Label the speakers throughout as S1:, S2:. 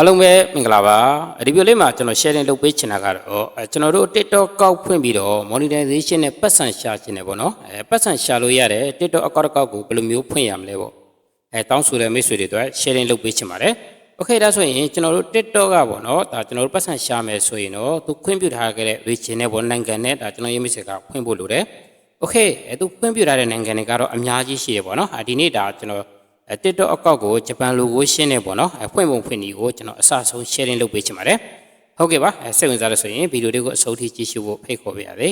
S1: အားလုံးပဲမင်္ဂလာပါဒီဗီဒီယိုလေးမှာကျွန်တော် sharing လုပ်ပေးချင်တာကတော့အဲကျွန်တော်တို့ TikTok ကောက်ဖွင့်ပြီးတော့ monetization နဲ့ပတ်စံရှာခြင်းတယ်ပေါ့နော်အဲပတ်စံရှာလို့ရတယ် TikTok account တစ်ကောက်ကိုဘယ်လိုမျိုးဖွင့်ရမလဲပေါ့အဲတောင်းဆိုတဲ့မိတ်ဆွေတွေအတွက် sharing လုပ်ပေးချင်ပါတယ်โอเคဒါဆိုရင်ကျွန်တော်တို့ TikTok ကပေါ့နော်ဒါကျွန်တော်တို့ပတ်စံရှာမယ်ဆိုရင်တော့သူခွင့်ပြုထားခဲ့တဲ့ region နဲ့ပေါ့နိုင်ငံနဲ့ဒါကျွန်တော်ရေးမိတ်ဆွေကဖွင့်ဖို့လိုတယ်โอเคအဲသူခွင့်ပြုထားတဲ့နိုင်ငံတွေကတော့အများကြီးရှိရပေါ့နော်ဒီနေ့ဒါကျွန်တော် အဲ TikTok အကောက်ကိုဂျပန် logo ရှင်းနေပေါ့နော်အဲဖွင့်ပုံဖွင့်ဒီကိုကျွန်တော်အစဆုံး sharing လုပ်ပေးချင်ပါတယ်ဟုတ်ကဲ့ပါအဲစိတ်ဝင်စားလို့ဆိုရင်ဗီဒီယိုလေးကိုအဆုံးထိကြည့်ရှုဖို့ဖိတ်ခေါ်ပါရစေ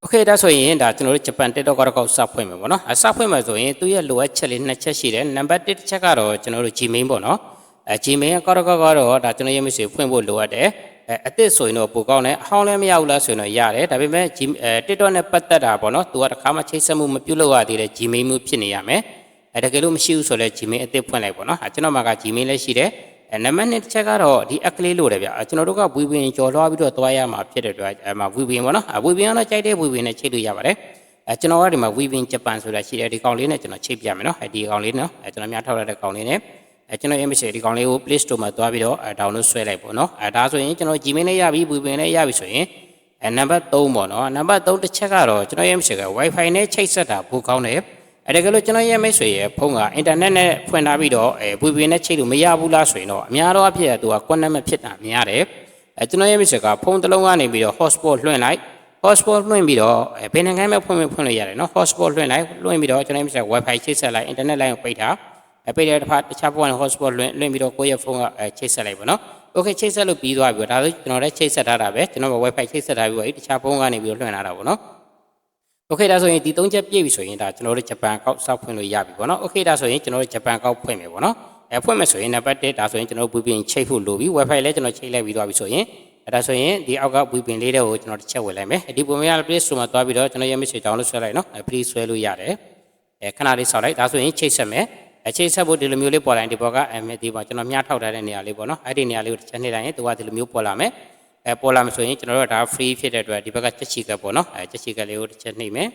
S1: โอเคဒါဆိုရင်ဒါကျွန်တော်တို့ဂျပန် TikTok ကောက်စဖွင့်မယ်ပေါ့နော်အစဖွင့်မယ်ဆိုရင်သူ့ရဲ့လိုအပ်ချက်လေးနှစ်ချက်ရှိတယ်နံပါတ်1တစ်ချက်ကတော့ကျွန်တော်တို့ Gmail ပေါ့နော် အဲ Gmail ကောက်ကောက်ကတော့ဒါကျွန်တော်ရေးမရှိဖွင့်ဖို့လိုအပ်တယ်အဲအသစ်ဆိုရင်တော့ပိုကောင်းတယ်အဟောင်းလည်းမရဘူးလားဆိုရင်တော့ရတယ်ဒါပေမဲ့ G အဲ TikTok နဲ့ပတ်သက်တာပေါ့နော်သူကတစ်ခါမှချိတ်ဆက်မှုမပြုလုပ်ရသေးတဲ့ Gmail မျိုးဖြစ်နေရမယ်အဲတကယ်လို့မရှိဘူးဆိုလဲ Gmail အသစ်ဖွင့်လိုက်ပေါ့နော်အဲကျွန်တော်မှာက Gmail လည်းရှိတယ်အဲနံပါတ်2တစ်ချက်ကတော့ဒီ app ကလေးလို့တယ်ဗျကျွန်တော်တို့က VPN ကျော်လွှားပြီးတော့သွားရမှာဖြစ်တဲ့အတွက်အဲမှာ VPN ပေါ့နော်အဲ VPN ကတော့ကြိုက်တဲ့ VPN နဲ့ချိတ်လို့ရပါတယ်အဲကျွန်တော်ကဒီမှာ VPN Japan ဆိုတာရှိတယ်ဒီကောင်လေးနဲ့ကျွန်တော်ချိတ်ပြမယ်နော်အဲဒီကောင်လေးနော်အဲကျွန်တော်များထောက်ရတဲ့ကောင်လေးနဲ့ အဲကျွန်တော် image ဒီကောင်လေးကို Play Store မှာသွားပြီးတော့အဲ download ဆွဲလိုက်ပေါ့နော်အဲဒါဆိုရင်ကျွန်တော် Gmail နဲ့ရပြီ VPN နဲ့ရပြီဆိုရင်အဲနံပါတ်3ပေါ့နော်နံပါတ်3တစ်ချက်ကတော့ကျွန်တော် image က Wi-Fi နဲ့ချိတ်ဆက်တာပိုကောင်းတယ်အဲတကယ်လို့ကျွန်တော်ရဲ့မိတ်ဆွေရဲ့ဖုန်းကအင်တာနက်နဲ့ဖွင့်ထားပြီးတော့အဲ VPN နဲ့ချိတ်လို့မရဘူးလားဆိုရင်တော့အများတော့အဖြစ်ကသူက connect မဖြစ်တာများတယ်အဲကျွန်တော်ရဲ့မိတ်ဆွေကဖုန်းတစ်လုံးကနေပြီးတော့ hotspot လွှင့်လိုက် hotspot လွှင့်ပြီးတော့အဲဘယ်နိုင်ငံမှာဖွင့်ဖွင့်လို့ရတယ်နော် hotspot လွှင့်လိုက်လွှင့်ပြီးတော့ကျွန်တော်ရဲ့မိတ်ဆွေ Wi-Fi ချိတ်ဆက်လိုက် internet line ကိုပိတ်ထား အဲပိတ်တဲ့တစ်ဖက်တခြားဖုန်းကနေ hotspot လွှင့်လွှင့်ပြီးတော့ကိုယ့်ရဲ့ဖုန်းကအဲချိတ်ဆက်လိုက်ပါနော် okay ချိတ်ဆက်လို့ပြီးသွားပြီပေါ့ဒါဆိုကျွန်တော်လည်းချိတ်ဆက်ထားတာပဲကျွန်တော်က Wi-Fi ချိတ်ဆက်ထားပြီးတော့တခြားဖုန်းကနေပြီးတော့လွှင့်လာတာပေါ့နော် Okay ဒါဆိုရင်ဒီ၃ချက်ပြည့်ပြီဆိုရင်ဒါကျွန်တော်တို့ဂျပန်ကောက်စောက်ဖွင့်လို့ရပြီပေါ့နော် Okay ဒါဆိုရင်ကျွန်တော်တို့ဂျပန်ကောက်ဖွင့်မယ်ပေါ့နော်အဲဖွင့်မယ်ဆိုရင်နံပါတ်1ဒါဆိုရင်ကျွန်တော်တို့ VPN ချိတ်ဖို့လိုပြီ Wi-Fi လည်းကျွန်တော်ချိတ်လိုက်ပြီးသွားပြီဆိုရင်အဲဒါဆိုရင်ဒီအောက်က VPN လေးတွေကိုကျွန်တော်တစ်ချက်ဝယ်လိုက်မယ်ဒီပုံမှန် Play Store မှာသွားပြီးတော့ကျွန်တော်ရဲ့ message တောင်းလို့ဆွဲလိုက်နော်အဲ free ဆွဲလို့ရတယ်အဲခဏလေးဆောက်လိုက်ဒါဆိုရင်ချိတ်ဆက်မယ် အချိတ်ဆက်ဖို့ဒီလိုမျိုးလေးပေါ်လာရင်ဒီဘောကအဲဒီပေါ်ကျွန်တော်မြားထောက်ထားတဲ့နေရာလေးပေါ့နော်အဲ့ဒီနေရာလေးကိုတစ်ချက်နှိပ်လိုက်ရင်သူကဒီလိုမျိုးပေါ်လာမယ်အဲပေါ်လာမယ်ဆိုရင်ကျွန်တော်တို့ကဒါ free ဖြစ်တဲ့အတွက်ဒီဘက်ကချက်ချီကပ်ပေါ့နော်အဲချက်ချီကပ်လေးကိုတစ်ချက်နှိပ်မယ်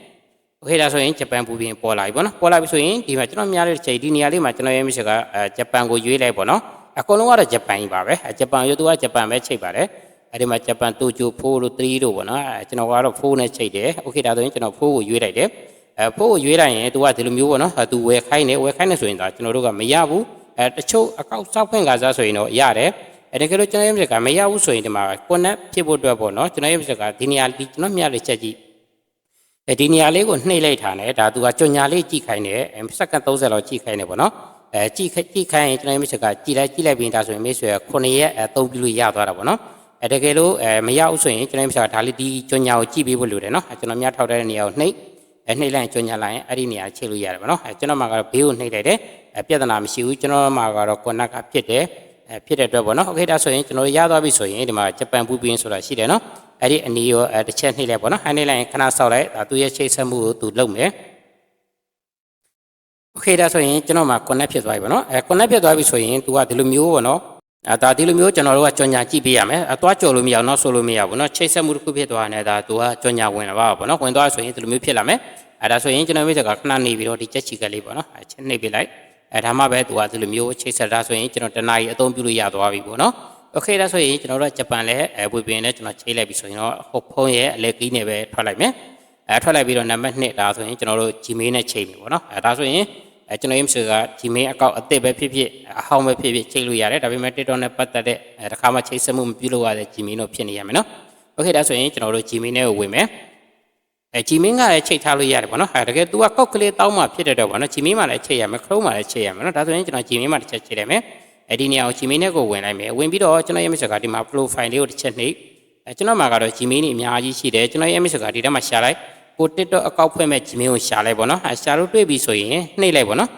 S1: โอเคဒါဆိုရင်ဂျပန်ပူပြင်ပေါ်လာပြီပေါ့နော်ပေါ်လာပြီဆိုရင်ဒီမှာကျွန်တော်များတဲ့ချိန်ဒီနေရာလေးမှာကျွန်တော်ရဲ့မိတ်ဆွေကအဲဂျပန်ကိုရွေးလိုက်ပေါ့နော်အကုန်လုံးကတော့ဂျပန်ကြီးပါပဲအဲဂျပန်ရုပ်သူကဂျပန်ပဲချိန်ပါတယ်အဲဒီမှာဂျပန်တိုကျို4လို့3လို့ပေါ့နော်အဲကျွန်တော်ကတော့4နဲ့ချိန်တယ်โอเคဒါဆိုရင်ကျွန်တော်4ကိုရွေးလိုက်တယ် အဲ4ကိုရွေးလိုက်ရင်သူကဒီလိုမျိုးပေါ့နော်သူဝယ်ခိုင်းတယ်ဝယ်ခိုင်းတယ်ဆိုရင်ဒါကျွန်တော်တို့ကမရဘူးအဲတချို့အကောက်စောက်ဖွင့်ကစားဆိုရင်တော့ရတယ်အဲတကယ်လို့ကျွန်တော်ရဲ့မိတ်ဆွေကမရဘူးဆိုရင်ဒီမှာ connect ဖြစ်ဖို့အတွက်ပေါ့နော်ကျွန်တော်ရဲ့မိတ်ဆွေကဒီနေရာဒီကျွန်တော်မြတ်လေးချက်ကြည့်အဲဒီနေရာလေးကိုနှိပ်လိုက်တာနဲ့ဒါသူကကြွညာလေးကြည့်ခိုင်းတယ်စက္ကန့်30လောက်ကြည့်ခိုင်းတယ်ပေါ့နော်အဲကြည့်ကြည့်ခိုင်းရင်ကျွန်တော်မိတ်ဆွေကကြည့်လိုက်ကြည့်လိုက်ပြီးဒါဆိုရင်မိတ်ဆွေက9ရက်အသုံးပြုလို့ရသွားတာပေါ့နော်အဲတကယ်လို့အဲမရဘူးဆိုရင်ကျွန်တော်မိတ်ဆွေကဒါလေးဒီကြွညာကိုကြည့်ပေးဖို့လိုတယ်နော်ကျွန်တော်များထောက်တဲ့နေရာကိုနှိပ် အဲနှိပ်လိုက်ကြွညာလိုက်ရင်အဲ့ဒီနေရာချိန်လို့ရတယ်ပေါ့နော်အဲကျွန်တော်မှာကတော့ဘေးကိုနှိပ်လိုက်တယ်အဲပြဿနာမရှိဘူးကျွန်တော်မှာကတော့ connect ကဖြစ်တယ်အဲဖြစ်တဲ့အတွက်ပေါ့နော်โอเคဒါဆိုရင်ကျွန်တော်ရသွားပြီဆိုရင်ဒီမှာဂျပန်ပူပင်းဆိုတာရှိတယ်နော်အဲ့ဒီအနီးရောအဲတစ်ချက်နှိပ်လိုက်ပေါ့နော်ဟန်နှိပ်လိုက်ရင်ခဏဆောက်လိုက်ဒါသူရဲ့ချိတ်ဆက်မှုကိုသူလုပ်မယ်โอเคဒါဆိုရင်ကျွန်တော်မှာ connect ဖြစ်သွားပြီပေါ့နော်အဲ connect ဖြစ်သွားပြီဆိုရင်သူကဒီလိုမျိုးပေါ့နော် အဲဒါဒီလိုမျိုးကျွန်တော်တို့ကကြော်ညာကြည့်ပေးရမယ်အသွားကြော်လို့မရအောင်နောက်ဆိုလို့မရဘူးเนาะချိတ်ဆက်မှုတစ်ခုဖြစ်သွားတယ်ဒါသူကကြော်ညာဝင်လာပါပေါ့နော်ဝင်သွားဆိုရင်ဒီလိုမျိုးဖြစ်လာမယ်အဲဒါဆိုရင်ကျွန်တော်မိတ်ဆက်ကခဏနေပြီးတော့ဒီချက်ချီကလေးပေါ့နော်အဲချက်နှိပ်ပေးလိုက်အဲဒါမှပဲသူကဒီလိုမျိုးချိတ်ဆက်တာဆိုရင်ကျွန်တော်တနားရီအသုံးပြုလို့ရသွားပြီပေါ့နော်โอเคဒါဆိုရင်ကျွန်တော်တို့ကဂျပန်လည်းအဲဝေပင်လည်းကျွန်တော်ချိတ်လိုက်ပြီဆိုရင်တော့ဟုတ်ဖုံးရဲ့အလက်ကီးနဲ့ပဲထွက်လိုက်မယ်အဲထွက်လိုက်ပြီးတော့နံပါတ်2ဒါဆိုရင်ကျွန်တော်တို့ Gmail နဲ့ချိန်ပြီပေါ့နော်အဲဒါဆိုရင် အဲကျွန်တော်ရေးမစက Gmail အကောင့်အသစ်ပဲဖြစ်ဖြစ်အဟောင်းပဲဖြစ်ဖြစ်ချိန်လို့ရတယ်ဒါပေမဲ့ TikTok နဲ့ပတ်သက်တဲ့အဲတစ်ခါမှချိန်ဆက်မှုမပြုလုပ်ရတဲ့ Gmail တော့ဖြစ်နေရမယ်နော်โอเคဒါဆိုရင်ကျွန်တော်တို့ Gmail နဲ့ကိုဝင်မယ်အဲ Gmail ကလည်းချိန်ထားလို့ရတယ်ပေါ့နော်အဲတကယ် तू ကကောက်ကလေးတောင်းမှဖြစ်တဲ့တော့ပေါ့နော် Gmail မှာလည်းချိန်ရမယ် Chrome မှာလည်းချိန်ရမယ်နော်ဒါဆိုရင်ကျွန်တော် Gmail မှာတစ်ချက်ချိန်လိုက်မယ်အဲ့ဒီနေရာကို Gmail နဲ့ကိုဝင်လိုက်မယ်ဝင်ပြီးတော့ကျွန်တော်ရဲ့ message ကဒီမှာ profile လေးကိုတစ်ချက်နှိပ်အဲကျွန်တော်မှာကတော့ Gmail နေအများကြီးရှိတယ်ကျွန်တော်ရဲ့ message ကဒီထဲမှာရှာလိုက် ကို TikTok အကောင့်ဖွင့်မဲ့ Gmail ကိုရှာလိုက်ပေါ့နော်အဲရှာလို့တွေ့ပြီဆိုရင်နှိပ်လိုက်ပေါ့နော်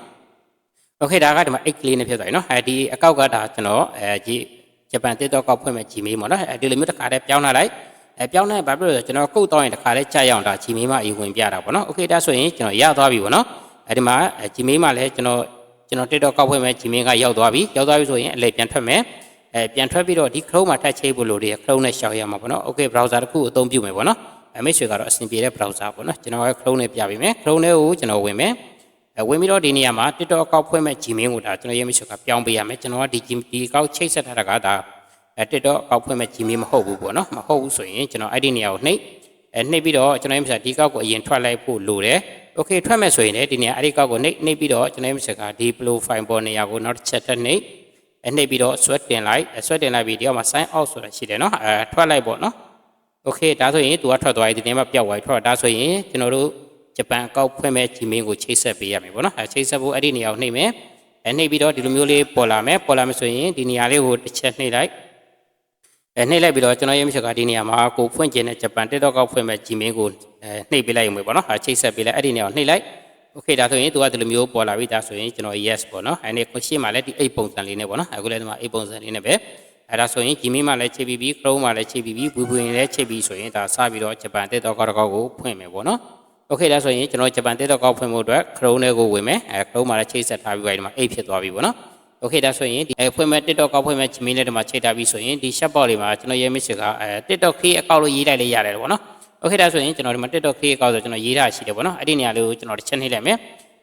S1: Okay ဒါကဒီမှာ X ကလေးနဲ့ဖြစ်သွားပြီနော်အဲဒီအကောက်ကဒါကျွန်တော်အဲဒီဂျပန် TikTok အကောက်ဖွင့်မဲ့ Gmail ပေါ့နော်အဲဒီလိုမျိုးတစ်ခါတည်းပြောင်းလာလိုက်အဲပြောင်းနေဘာဖြစ်လို့လဲကျွန်တော်ကုတ်တော့ရင်တစ်ခါတည်းကြာရအောင်ဒါ Gmail မှာအရင်ဝင်ပြတာပေါ့နော် Okay ဒါဆိုရင်ကျွန်တော်ရသွားပြီပေါ့နော်အဲဒီမှာ Gmail မှာလည်းကျွန်တော်ကျွန်တော် TikTok ကောက်ဖွင့်မဲ့ Gmail ကရောက်သွားပြီရောက်သွားပြီဆိုရင်အလဲပြန်ထွက်မယ်အဲအဲပြန်ထွက်ပြီးတော့ဒီ Chrome မှာထပ်ချိတ်ဖို့လိုတယ် Chrome နဲ့ရှောက်ရမှာပေါ့နော် Okay browser တစ်ခုအသုံးပြုမယ်ပေါ့နော်အဲ မိတ်ဆွေကတော့အဆင်ပြေတဲ့ browser ပေါ့နော်ကျွန်တော်က Chrome နဲ့ပြပေးမယ် Chrome နဲ့ကိုကျွန်တော်ဝင်မယ်အဲဝင်ပြီးတော့ဒီနေရာမှာ TikTok အကောင့်ဖွင့်မဲ့ Gmail ကိုဒါကျွန်တော်ရေးမိတ်ဆွေကပြောင်းပေးရမယ်ကျွန်တော်ကဒီဒီအကောင့်ချိတ်ဆက်ထားတာကဒါအဲ TikTok အကောင့်ဖွင့်မဲ့ Gmail မဟုတ်ဘူးပေါ့နော်မဟုတ်ဘူးဆိုရင်ကျွန်တော်အဲ့ဒီနေရာကိုနှိပ်အဲနှိပ်ပြီးတော့ကျွန်တော်ရေးမိတ်ဆွေဒီကောက်ကိုအရင်ထွက်လိုက်ဖို့လိုတယ် Okay ထွက်မဲ့ဆိုရင်လည်းဒီနေရာအဲ့ဒီကောက်ကိုနှိပ်နှိပ်ပြီးတော့ကျွန်တော်ရေးမိတ်ဆွေကဒီ profile ပေါ်နေရာကိုနောက်တစ်ချက်ထပ်နှိပ်အဲနှိပ်ပြီးတော့ sweat တင်လိုက် sweat တင်လိုက်ပြီးဒီအောက်မှာ sign out ဆိုတာရှိတယ်နော်အဲထွက်လိုက်ပေါ့နော် โอเคဒါဆိုရင်သူကထွက်သွားပြီဒီနေ့မှပျောက်သွားပြီထွက်ဒါဆိုရင်ကျွန်တော်တို့ဂျပန်အကောက်ဖွင့်မဲ့ Gmail ကိုချိတ်ဆက်ပေးရမယ်ပေါ့နော်အဲချိတ်ဆက်ဖို့အဲ့ဒီနေရာကိုနှိပ်မယ်အဲနှိပ်ပြီးတော့ဒီလိုမျိုးလေးပေါ်လာမယ်ပေါ်လာမယ်ဆိုရင်ဒီနေရာလေးကိုတစ်ချက်နှိပ်လိုက်အဲနှိပ်လိုက်ပြီးတော့ကျွန်တော်ရေးမရှိကဒီနေရာမှာကိုဖွင့်ကျင်တဲ့ဂျပန် TikTok ကောက်ဖွင့်မဲ့ Gmail ကိုအဲနှိပ်ပေးလိုက်ရုံပဲပေါ့နော်အဲချိတ်ဆက်ပေးလိုက်အဲ့ဒီနေရာကိုနှိပ်လိုက်โอเคဒါဆိုရင်သူကဒီလိုမျိုးပေါ်လာပြီဒါဆိုရင်ကျွန်တော် yes ပေါ့နော်အဲဒီခွင့်ရှိမှလည်းဒီအိတ်ပုံစံလေးနဲ့ပေါ့နော်အခုလည်းဒီမှာအိတ်ပုံစံလေးနဲ့ပဲ အဲ့ဒါဆိုရင် Gmail မှာလည်းချိန်ပြီးပြီ Chrome မှာလည်းချိန်ပြီးပြီ Google လည်းချိန်ပြီးဆိုရင်ဒါစပြီးတော့ဂျပန် TikTok ကောက်ကိုဖွင့်မယ်ပေါ့နော်โอเคဒါဆိုရင်ကျွန်တော်ဂျပန် TikTok ကောက်ဖွင့်ဖို့အတွက် Chrome နဲ့ကိုဝင်မယ်အဲ Chrome မှာလည်းချိန်ဆက်ထားပြီးပါဒီမှာအိတ်ဖြစ်သွားပြီပေါ့နော်โอเคဒါဆိုရင်ဒီဖွင့်မဲ့ TikTok ကောက်ဖွင့်မဲ့ Gmail နဲ့ဒီမှာချိန်ထားပြီးဆိုရင်ဒီ chat box လေးမှာကျွန်တော်ရေးမိတ်ဆွေကအဲ TikTok key အကောက်လို့ရေးလိုက်လေးရတယ်ပေါ့နော်โอเคဒါဆိုရင်ကျွန်တော်ဒီမှာ TikTok key အကောက်ဆိုကျွန်တော်ရေးထားရှိတယ်ပေါ့နော်အဲ့ဒီနေရာလေးကိုကျွန်တော်တစ်ချက်နှိပ်လိုက်မယ်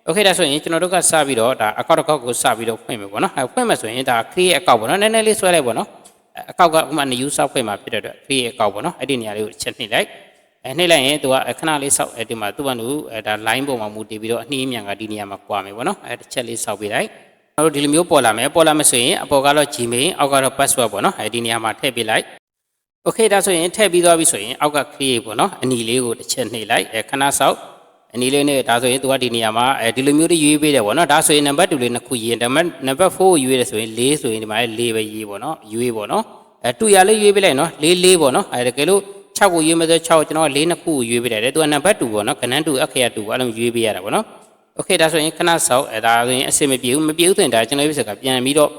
S1: โอเคဒါဆိုရင်ကျွန်တော်တို့ကစပြီးတော့ဒါအကောက်တစ်ကောက်ကိုစပြီးတော့ဖွင့်မယ်ပေါ့နော်အဲဖွင့်မယ်ဆိုရင်ဒါ create အကောက်ပေါ့နော်နည်းနည်းလေးဆွဲလိုက်ပေါ့နော်အကောက်ကဥမာ new soft ဖွင့်မှာဖြစ်တဲ့အတွက် create အကောက်ပေါ့နော်အဲ့ဒီနေရာလေးကိုတစ်ချက်နှိပ်လိုက်အဲနှိပ်လိုက်ရင်သူကခဏလေးစောက်အဲဒီမှာသူ့ဘာလို့အဲဒါ line ပေါ်မှာမူတည်ပြီးတော့အနှီးအမြန်ကဒီနေရာမှာကွာမယ်ပေါ့နော်အဲတစ်ချက်လေးစောက်ပေးလိုက်ကျွန်တော်တို့ဒီလိုမျိုးပေါ်လာမယ်ပေါ်လာမယ်ဆိုရင်အပေါ်ကတော့ Gmail အောက်ကတော့ password ပေါ့နော်အဲဒီနေရာမှာထည့်ပေးလိုက် Okay ဒါဆိုရင်ထည့်ပြီးသွားပြီဆိုရင်အောက်က create ပေါ့နော်အနီလေးကိုတစ်ချက်နှိပ်လိုက်အဲခဏစောက် အနီလေးနဲ့ဒါဆိုရင်သူကဒီနေရာမှာအဲဒီလိုမျိုးလေးရွေးပေးတယ်ပေါ့နော်ဒါဆိုရင်နံပါတ်2လေးနှစ်ခုရေးနံပါတ်နံပါတ်4ကိုရွေးတယ်ဆိုရင်4ဆိုရင်ဒီမှာ4ပဲရေးပေါ့နော်ရွေးပေါ့နော်အဲတူရလေးရွေးပေးလိုက်နော်4 4ပေါ့နော်အဲတကယ်လို့6ကိုရွေးမယ်ဆို6ကိုကျွန်တော်က4နှစ်ခုကိုရွေးပေးတယ်သူကနံပါတ်2ပေါ့နော်ကဏ္ဍ2အခရာ2အဲ့လိုရွေးပေးရတာပေါ့နော်โอเคဒါဆိုရင်ခဏစောက်အဲဒါဆိုရင်အဆင်မပြေဘူးမပြေဘူးဆိုရင်ဒါကျွန်တော်ပြစကပြန်ပြီးတော့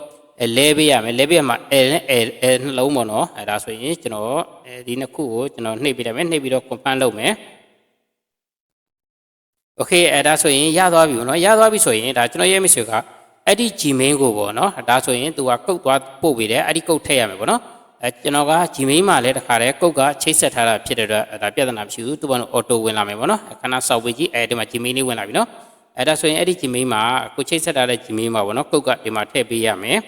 S1: အဲလဲပေးရမယ်လဲပေးရမှာ L နဲ့ L L နှလုံးပေါ့နော်အဲဒါဆိုရင်ကျွန်တော်အဲဒီနှစ်ခုကိုကျွန်တော်နှိပ်ပေးလိုက်မယ်နှိပ်ပြီးတော့ confirm လုပ်မယ် โอเคအဲဒါဆိုရင်ရသွားပြီပေါ့နော်ရသွားပြီဆိုရင်ဒါကျွန်တော်ရဲ့မိတ်ဆွေကအဲ့ဒီ Gmail ကိုပေါ့နော်ဒါဆိုရင်သူကကုတ်သွားပို့ပေးတယ်အဲ့ဒီကုတ်ထည့်ရမယ်ပေါ့နော်အဲကျွန်တော်က Gmail မှာလည်းတခါတည်းကုတ်ကချိတ်ဆက်ထားတာဖြစ်တဲ့အတွက်ဒါပြဿနာမရှိဘူးသူက auto ဝင်လာမယ်ပေါ့နော်ခဏစောက်ပေးကြည့်အဲဒီမှာ Gmail လေးဝင်လာပြီနော်အဲဒါဆိုရင်အဲ့ဒီ Gmail မှာကိုချိတ်ဆက်ထားတဲ့ Gmail မှာပေါ့နော်ကုတ်ကဒီမှာထည့်ပေးရမယ်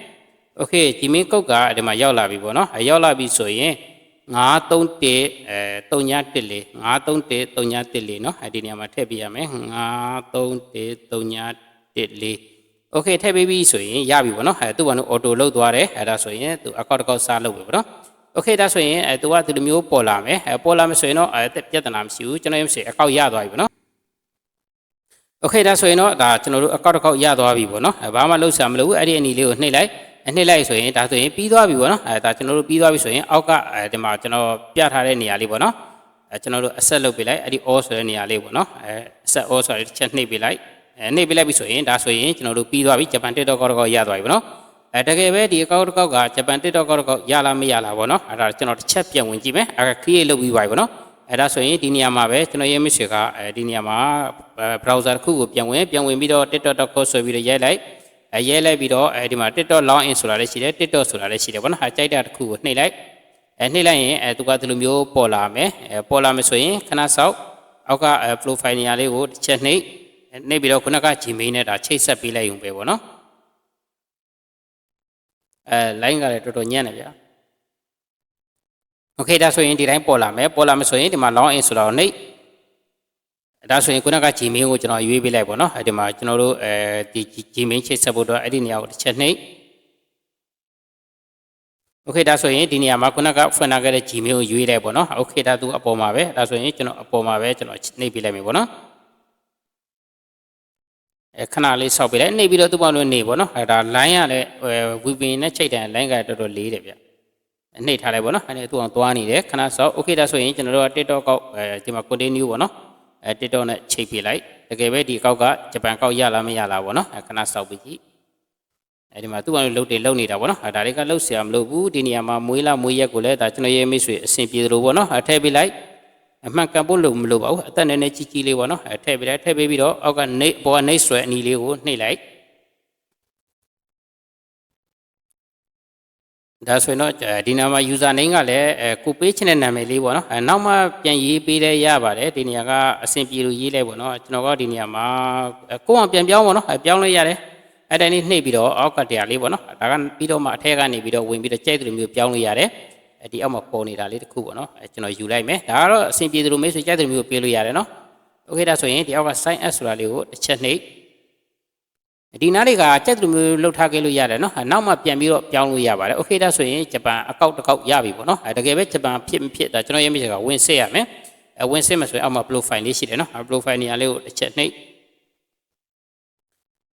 S1: โอเค Gmail ကုတ်ကဒီမှာရောက်လာပြီပေါ့နော်အဲရောက်လာပြီဆိုရင် 931အဲ3914 931 3914เนาะအဲဒီနေရာမှာထည့်ပြရမယ်931 3914โอเคထည့်ပေးပြီဆိုရင်ရပြီပေါ့เนาะအဲသူ့ဘာလို့ auto လုတ်သွားတယ်အဲဒါဆိုရင်သူအကောက်တစ်ကောက်စားလုပ်ပြီပေါ့เนาะโอเคဒါဆိုရင်အဲသူကဒီလိုမျိုးပေါ်လာမယ်အဲပေါ်လာမယ်ဆိုရင်တော့အဲပြဿနာမရှိဘူးကျွန်တော်ရုပ်စီအကောက်ရသွားပြီပေါ့เนาะโอเคဒါဆိုရင်တော့ဒါကျွန်တော်တို့အကောက်တစ်ကောက်ရသွားပြီပေါ့เนาะအဲဘာမှလုပ်စရာမလိုဘူးအဲ့ဒီအနီလေးကိုနှိပ်လိုက် အနှိပ်လိုက်ဆိုရင်ဒါဆိုရင်ပြီးသွားပြီပေါ့နော်အဲဒါကျွန်တော်တို့ပြီးသွားပြီဆိုရင်အောက်ကအဲဒီမှာကျွန်တော်ပြထားတဲ့နေရာလေးပေါ့နော်အဲကျွန်တော်တို့အဆက်လုပ်ပေးလိုက်အဲ့ဒီ all ဆိုတဲ့နေရာလေးပေါ့နော်အဲအဆက် all ဆိုတဲ့တစ်ချက်နှိပ်ပေးလိုက်အဲနှိပ်ပေးလိုက်ပြီဆိုရင်ဒါဆိုရင်ကျွန်တော်တို့ပြီးသွားပြီဂျပန် TikTok ကောက်ကောက်ရသွားပြီပေါ့နော်အဲတကယ်ပဲဒီအကောက်တစ်ကောက်ကဂျပန် TikTok ကောက်ကောက်ရလားမရလားပေါ့နော်အဲဒါကျွန်တော်တစ်ချက်ပြန်ဝင်ကြည့်မယ်အဲ create လုပ်ပြီးပါပြီပေါ့နော်အဲဒါဆိုရင်ဒီနေရာမှာပဲကျွန်တော်ရေးမရှိကအဲဒီနေရာမှာ browser တစ်ခုကိုပြန်ဝင်ပြန်ဝင်ပြီးတော့ tiktok.com ဆိုပြီးတော့ရိုက်လိုက် အရဲလိုက်ပြီးတော့အဲဒီမှာ TikTok long in ဆိုတာလည်းရှိတယ် TikTok ဆိုတာလည်းရှိတယ်ဗောနော်ဟာကြိုက်တာတစ်ခုကိုနှိပ်လိုက်အဲနှိပ်လိုက်ရင်အဲသူကဒီလိုမျိုးပေါ်လာမယ်အဲပေါ်လာမယ်ဆိုရင်ခဏစောက်အောက်က profile နေရာလေးကိုတစ်ချက်နှိပ်နှိပ်ပြီးတော့ခုနက Gmail နဲ့ဒါချိတ်ဆက်ပေးလိုက်ရုံပဲဗောနော်အဲ line ကလည်းတော်တော်ညံ့နေဗျာ Okay ဒါဆိုရင်ဒီတိုင်းပေါ်လာမယ်ပေါ်လာမယ်ဆိုရင်ဒီမှာ long in ဆိုတာကိုနှိပ် ဒါဆိုရင်ခုနက Gmail ကိုကျွန်တော်ရွေးပေးလိုက်ပေါ့နော်အဲဒီမှာကျွန်တော်တို့အဲဒီ Gmail ချိတ်ဆက်ဖို့တော့အဲ့ဒီနေရာကိုတစ်ချက်နှိပ်โอเคဒါဆိုရင်ဒီနေရာမှာခုနကဖွင့်ထားခဲ့တဲ့ Gmail ကိုရွေးလိုက်ပေါ့နော်โอเคဒါသူအပေါ်မှာပဲဒါဆိုရင်ကျွန်တော်အပေါ်မှာပဲကျွန်တော်နှိပ်ပေးလိုက်မယ်ပေါ့နော်အဲခဏလေးဆောက်ပေးလိုက်နှိပ်ပြီးတော့သူ့ဘောင်လို့နေပေါ့နော်အဲဒါ line ရလည်း VPN နဲ့ချိတ်တယ် line ကတော်တော်လေးတယ်ဗျနှိပ်ထားလိုက်ပေါ့နော်အဲသူ့အောင်သွားနေတယ်ခဏဆောက်โอเคဒါဆိုရင်ကျွန်တော်တို့က TikTok ကောက်အဲဒီမှာ continue ပေါ့နော် အဲ TikTok နဲ့ချိတ်ပြလိုက်တကယ်ပဲဒီအကောက်ကဂျပန်ကောက်ရလားမရလားပေါ့နော်အဲခဏစောက်ပြီးကြည့်အဲဒီမှာသူ့ဘာလို့လုတ်တယ်လုတ်နေတာပေါ့နော်အဲဒါတွေကလုတ်เสียမလို့ဘူးဒီနေရာမှာမွေးလာမွေးရက်ကိုလည်းဒါကျွန်တော်ရဲ့မိတ်ဆွေအဆင်ပြေသလိုပေါ့နော်အဲထည့်ပြလိုက်အမှန်ကန်ဖို့လို့မလို့ပါဘူးအသက်နည်းနည်းကြီးကြီးလေးပေါ့နော်အဲထည့်ပြလိုက်ထည့်ပေးပြီးတော့အောက်ကနေပေါ်ကနေဆွဲအနီလေးကိုနှိပ်လိုက် ဒါဆိုရင်တော့ဒီနာမှာ user name ကလည်းအဲကိုပေးချင်တဲ့နာမည်လေးပေါ့နော်အဲနောက်မှပြန်ရေးပေးလဲရပါတယ်ဒီနေရာကအဆင်ပြေလို့ရေးလဲပေါ့နော်ကျွန်တော်ကဒီနေရာမှာကိုအောင်ပြန်ပြောင်းပေါ့နော်အဲပြောင်းလဲရတယ်အဲ့တိုင်းလေးနှိပ်ပြီးတော့အောက်ကတရားလေးပေါ့နော်ဒါကပြီးတော့မှအထက်ကနေပြီးတော့ဝင်ပြီးတော့ကြိုက်တယ်မျိုးပြောင်းလို့ရတယ်အဲဒီအောက်မှာပေါ်နေတာလေးတစ်ခုပေါ့နော်အဲကျွန်တော်ယူလိုက်မယ်ဒါကတော့အဆင်ပြေတယ်လို့မေးဆိုကြိုက်တယ်မျိုးပေးလို့ရတယ်နော်โอเคဒါဆိုရင်ဒီအောက်က sign up ဆိုတာလေးကိုတစ်ချက်နှိပ် ဒီနားလေးကကြက်တူမျိုးလှုပ်ထားခဲ့လို့ရတယ်နော်နောက်မှပြန်ပြီးတော့ပြောင်းလို့ရပါတယ်โอเคဒါဆိုရင်ဂျပန်အကောက်တစ်ကောက်ရပြီပေါ့နော်အဲတကယ်ပဲဂျပန်ဖြစ်မဖြစ်ဒါကျွန်တော်ရဲ့မိတ်ဆွေကဝင်စစ်ရမယ်အဲဝင်စစ်မှာဆိုရင်အောက်မှာ profile လေးရှိတယ်နော် profile နေရာလေးကိုတစ်ချက်နှိပ်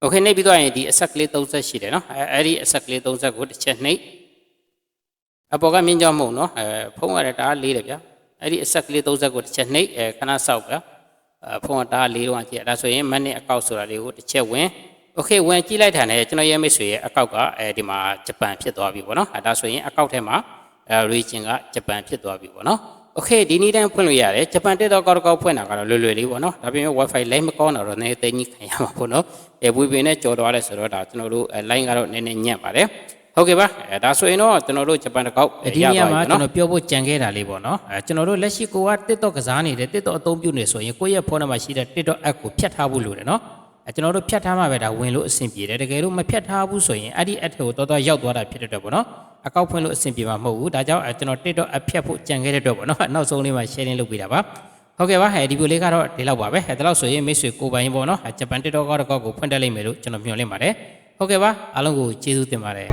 S1: โอเคနှိပ်ပြီးတော့ရင်ဒီအဆက်ကလေး30ရှိတယ်နော်အဲအဲ့ဒီအဆက်ကလေး30ကိုတစ်ချက်နှိပ်အပေါ်ကမြင်းကြောင်းမဟုတ်နော်အဲဖုံးရတဲ့တားလေးတယ်ဗျာအဲ့ဒီအဆက်ကလေး30ကိုတစ်ချက်နှိပ်အဲခဏဆောက်ဗျာအဲဖုံးကတားလေးတော့ကြည့်ဒါဆိုရင်မနစ်အကောက်ဆိုတာလေးကိုတစ်ချက်ဝင် โอเคဝင်ကြည့်လိုက်တာနဲ့ကျွန်တော်ရဲ့မိတ်ဆွေရဲ့အကောက်ကအဲဒီမှာဂျပန်ဖြစ်သွားပြီပေါ့နော်အဲဒါဆိုရင်အကောက်ထဲမှာအဲ region ကဂျပန်ဖြစ်သွားပြီပေါ့နော်โอเคဒီနေ့တန်းဖွင့်လို့ရတယ်ဂျပန်တက်တော့ကောက်ကောက်ဖွင့်တာကတော့လွယ်လွယ်လေးပေါ့နော်ဒါပေမဲ့ wifi လိုင်းမကောင်းတော့တော့နည်းသိကြီးခံရမှာပေါ့နော်အဲဝီပင်နဲ့ကြော်သွားလဲဆိုတော့ဒါကျွန်တော်တို့အဲ line ကတော့နည်းနည်းညံ့ပါတယ်ဟုတ်ကဲ့ပါအဲဒါဆိုရင်တော့ကျွန်တော်တို့ဂျပန်တစ်ကောက်ဒီနေရာမှာကျွန်တော်ပြောဖို့ကြံခဲ့တာလေးပေါ့နော်အဲကျွန်တော်တို့လက်ရှိကိုက TikTok ကစားနေတယ် TikTok အသုံးပြုနေဆိုရင်ကိုယ့်ရဲ့ဖုန်းထဲမှာရှိတဲ့ TikTok app ကိုဖြတ်ထားဖို့လိုတယ်နော် အဲ ကျွန်တော်တို့ဖြတ်ထားမှပဲဒါဝင်လို့အဆင်ပြေတယ်တကယ်လို့မဖြတ်ထားဘူးဆိုရင်အဲ့ဒီ app ကိုတော်တော်ရောက်သွားတာဖြစ်တဲ့အတွက်ပေါ့နော်အကောက်ဖွင့်လို့အဆင်ပြေမှာမဟုတ်ဘူးဒါကြောင့်အဲကျွန်တော် TikTok app ဖြတ်ဖို့ကြံခဲ့တဲ့အတွက်ပေါ့နော်နောက်ဆုံးလေးမှာ sharing လုပ်ပေးတာပါဟုတ်ကဲ့ပါအဲဒီဗီဒီယိုလေးကတော့ဒီလောက်ပါပဲအဲဒါလို့ဆိုရင်မိတ်ဆွေကိုပိုင်ပေါ့နော်ဂျပန် TikTok ကတော့ကိုဖွင့်တက်လိမ့်မယ်လို့ကျွန်တော်မျှော်လင့်ပါတယ်ဟုတ်ကဲ့ပါအားလုံးကိုကျေးဇူးတင်ပါတယ်